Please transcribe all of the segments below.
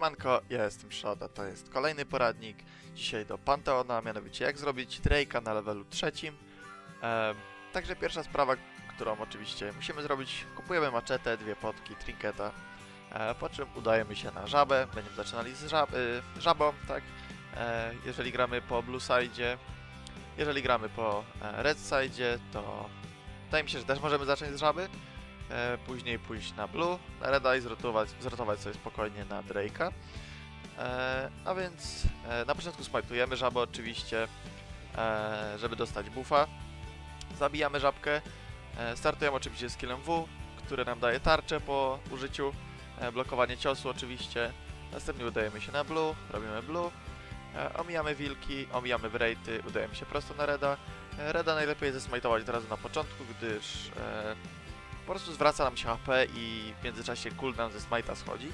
Siemanko, ja jestem Shoda, to jest kolejny poradnik. Dzisiaj do Panteona, mianowicie jak zrobić Drake'a na levelu trzecim. Także pierwsza sprawa, którą oczywiście musimy zrobić, kupujemy maczetę, dwie potki, trinketa, e, po czym udajemy się na żabę, będziemy zaczynali z żab y, żabą, tak. E, jeżeli gramy po blue side, jeżeli gramy po e, red side, to wydaje mi się, że też możemy zacząć z żaby. E, później pójść na blue, na reda i zrotować, zrotować sobie spokojnie na Drake'a. E, a więc e, na początku smajtujemy żabę oczywiście, żeby dostać buffa. Zabijamy żabkę. Startujemy oczywiście skillem W, który nam daje tarczę po użyciu. Blokowanie ciosu oczywiście. Następnie udajemy się na blue, robimy blue. Omijamy wilki, omijamy wrejty, udajemy się prosto na reda. Reda najlepiej zesmajtować od razu na początku, gdyż po prostu zwraca nam się HP i w międzyczasie cooldown ze smite'a schodzi.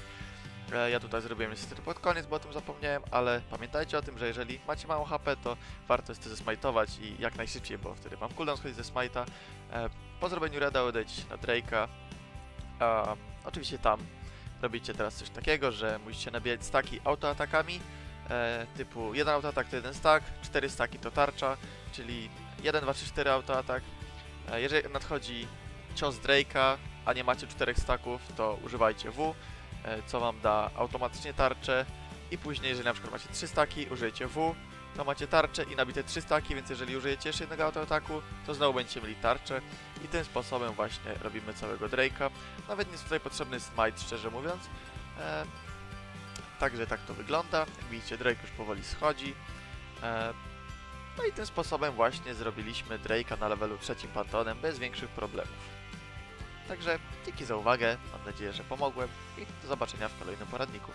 E, Ja tutaj zrobiłem niestety pod koniec, bo o tym zapomniałem, ale pamiętajcie o tym, że jeżeli macie mało HP, to warto jest to zesmajtować i jak najszybciej, bo wtedy wam cooldown schodzi ze smite'a. E, Po zrobieniu reda udać na Drake'a. Oczywiście tam robicie teraz coś takiego, że musicie nabijać staki autoatakami, e, typu jeden autoatak to jeden stack, cztery staki to tarcza, czyli 1, 2, 3, 4 autoatak. Jeżeli nadchodzi cios Drake'a, a nie macie czterech staków, to używajcie W, e, co wam da automatycznie tarczę i później, jeżeli na przykład macie 3 staki, użyjecie W, to macie tarczę i nabite 3 staki, więc jeżeli użyjecie jeszcze jednego autoataku, to znowu będziecie mieli tarczę i tym sposobem właśnie robimy całego Drake'a. Nawet nie jest tutaj potrzebny smite, szczerze mówiąc. E, Także tak to wygląda. Jak widzicie, Drake już powoli schodzi. E, no i tym sposobem właśnie zrobiliśmy Drake'a na levelu trzecim Pantonem bez większych problemów. Także dzięki za uwagę, mam nadzieję, że pomogłem i do zobaczenia w kolejnym poradniku.